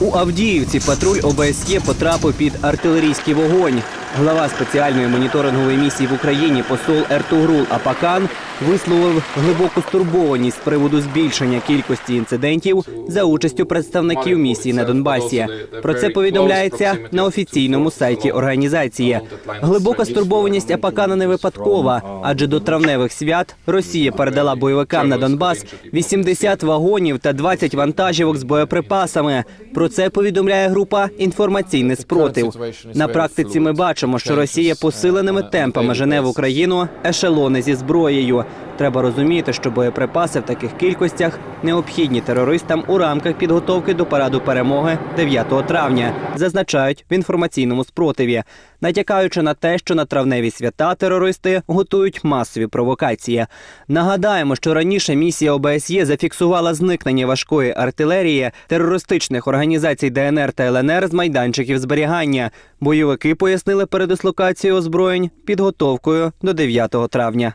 У Авдіївці патруль ОБСЄ потрапив під артилерійський вогонь. Глава спеціальної моніторингової місії в Україні посол Ертугрул Апакан висловив глибоку стурбованість з приводу збільшення кількості інцидентів за участю представників місії на Донбасі. Про це повідомляється на офіційному сайті організації. Глибока стурбованість Апакана не випадкова, адже до травневих свят Росія передала бойовикам на Донбас 80 вагонів та 20 вантажівок з боєприпасами. Про це повідомляє група інформаційний спротив. На практиці ми бачимо, що Росія посиленими темпами жене в Україну ешелони зі зброєю. Треба розуміти, що боєприпаси в таких кількостях необхідні терористам у рамках підготовки до параду перемоги 9 травня, зазначають в інформаційному спротиві, натякаючи на те, що на травневі свята терористи готують масові провокації. Нагадаємо, що раніше місія ОБСЄ зафіксувала зникнення важкої артилерії терористичних організацій ДНР та ЛНР з майданчиків зберігання. Бойовики пояснили передислокацію озброєнь підготовкою до 9 травня.